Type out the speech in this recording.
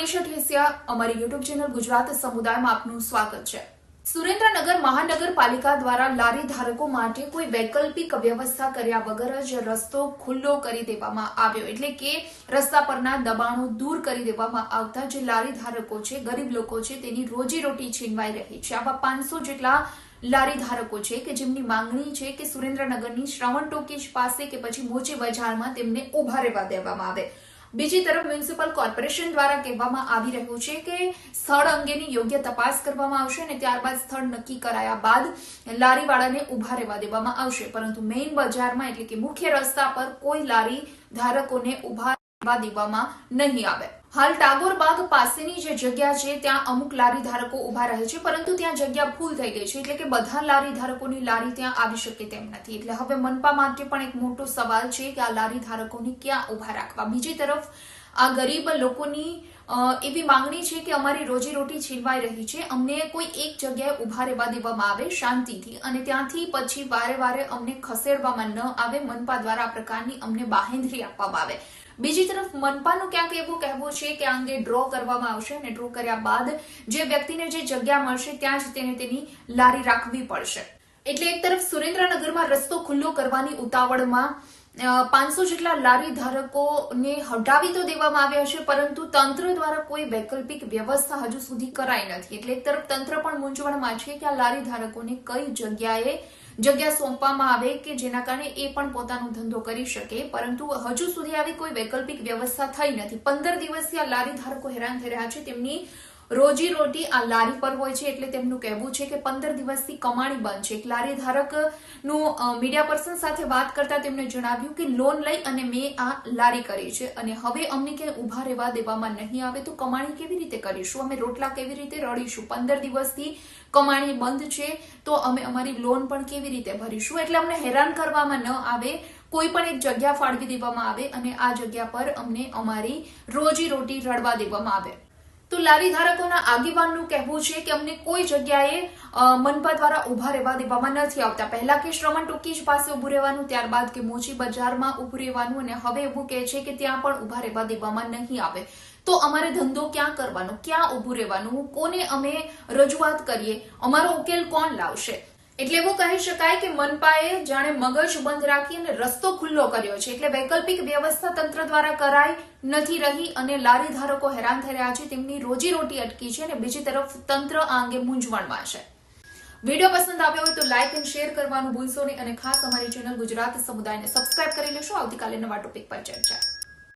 મનીષા ઠેસિયા અમારી YouTube channel Gujarat સમુદાયમાં આપનું સ્વાગત છે. સુરેન્દ્રનગર મહાનગરપાલિકા દ્વારા લારી ધારકો માટે કોઈ વૈકલ્પિક વ્યવસ્થા કર્યા વગર જ રસ્તો ખુલ્લો કરી દેવામાં આવ્યો. એટલે કે રસ્તા પરના દબાણો દૂર કરી દેવામાં આવતા જે લારી ધારકો છે, ગરીબ લોકો છે, તેની રોજીરોટી છીનવાઈ રહી છે. આવા પાંચસો જેટલા લારી ધારકો છે કે જેમની માંગણી છે કે સુરેન્દ્રનગરની શ્રવણ ટોકીજ પાસે કે પછી મોચી બજારમાં તેમને ઊભા રહેવા દેવામાં આવે. બીજી તરફ મ્યુનિસિપલ કોર્પોરેશન દ્વારા કહેવામાં આવી રહ્યું છે કે સ્થળ અંગેની યોગ્ય તપાસ કરવામાં આવશે અને ત્યારબાદ સ્થળ નક્કી કરાયા બાદ લારીવાળાને ઊભા રહેવા દેવામાં આવશે. પરંતુ મેઇન બજારમાં એટલે કે મુખ્ય રસ્તા પર કોઈ લારી ધારકોને ઊભા દેવામાં નહીં આવે. હાલ ટાગોર બાગ પાસેની જે જગ્યા છે, ત્યાં અમુક લારી ધારકો ઊભા રહે છે, પરંતુ ત્યાં જગ્યા ફૂલ થઈ ગઈ છે, એટલે કે બધા લારી ધારકોની લારી ત્યાં આવી શકે તેમ નથી. એટલે હવે મનપા માટે પણ એક મોટો સવાલ છે કે આ લારી ધારકોને ક્યાં ઊભા રાખવા? બીજી તરફ, આ ગરીબ લોકોની એવી માંગણી છે કે અમારી રોજીરોટી છીનવાઈ રહી છે, અમને કોઈ એક જગ્યાએ ઊભા રહેવા દેવામાં આવે શાંતિથી અને ત્યાંથી પછી વારે વારે અમને ખસેડવામાં ન આવે, મનપા દ્વારા આ પ્રકારની અમને બાહેંધરી આપવામાં આવે. બીજી તરફ મનપાનું ક્યાંક એવું કહેવું છે કે આ અંગે ડ્રો કરવામાં આવશે અને ડ્રો કર્યા બાદ જે વ્યક્તિને જે જગ્યા મળશે ત્યાં જ તેને તેની લારી રાખવી પડશે. એટલે એક તરફ સુરેન્દ્રનગરમાં રસ્તો ખુલ્લો કરવાની ઉતાવળમાં પાંચસો જેટલા લારી ધારકોને હટાવી તો દેવામાં આવ્યા છે, પરંતુ તંત્ર દ્વારા કોઈ વૈકલ્પિક વ્યવસ્થા હજુ સુધી કરાઈ નથી. એટલે એક તરફ તંત્ર પણ મૂંઝવણમાં છે કે આ લારી ધારકોને કઈ જગ્યાએ જગ્યા સોંપવામાં આવે કે જેના કારણે એ પણ પોતાનો ધંધો કરી શકે. પરંતુ હજુ સુધી આવી કોઈ વૈકલ્પિક વ્યવસ્થા થઈ નથી. પંદર દિવસથી આ લારી ધારકો હેરાન થઈ રહ્યા છે. તેમની રોજી રોટી આ લારી પર હોય છે એટલે તેમનું કહેવું છે કે પંદર દિવસથી કમાણી બંધ છે. એક લારી ધારકનું મીડિયા પર્સન સાથે વાત કરતા તેમણે જણાવ્યું કે લોન લઈ અને મેં આ લારી કરી છે અને હવે અમને ક્યાંય ઊભા રહેવા દેવામાં નહીં આવે તો કમાણી કેવી રીતે કરીશું? અમે રોટલા કેવી રીતે રડીશું? પંદર દિવસથી કમાણી બંધ છે તો અમે અમારી લોન પણ કેવી રીતે ભરીશું? એટલે અમને હેરાન કરવામાં ન આવે, કોઈ પણ એક જગ્યા ફાળવી દેવામાં આવે અને આ જગ્યા પર અમને અમારી રોજી રોટી રડવા દેવામાં આવે. તો લારી ધારકોના આગેવાનનું કહેવું છે કે અમને કોઈ જગ્યાએ મનપા દ્વારા ઊભા રહેવા દેવામાં નથી આવતા. પહેલા કે શ્રવણ ટોકીજ પાસે ઉભું રહેવાનું, ત્યારબાદ કે મોચી બજારમાં ઉભું રહેવાનું અને હવે એવું કહે છે કે ત્યાં પણ ઊભા રહેવા દેવામાં નહીં આવે. તો અમારે ધંધો ક્યાં કરવાનો? ક્યાં ઉભું રહેવાનું? કોને અમે રજૂઆત કરીએ? અમારો ઉકેલ કોણ લાવશે? એટલે એવું કહી શકાય કે મનપાએ જાણે મગજ બંધ રાખી અને રસ્તો ખુલ્લો કર્યો છે. એટલે વૈકલ્પિક વ્યવસ્થા તંત્ર દ્વારા કરાઈ નથી રહી અને લારી ધારકો હેરાન થઈ રહ્યા છે. તેમની રોજીરોટી અટકી છે અને બીજી તરફ તંત્ર આ અંગે મૂંઝવણમાં છે. વીડિયો પસંદ આવ્યો હોય તો લાઇક એન્ડ શેર કરવાનું ભૂલશો નહીં અને ખાસ અમારી ચેનલ ગુજરાત સમુદાયને સબસ્ક્રાઇબ કરી લેશો. આવતીકાલે નવા ટોપિક પર ચર્ચા.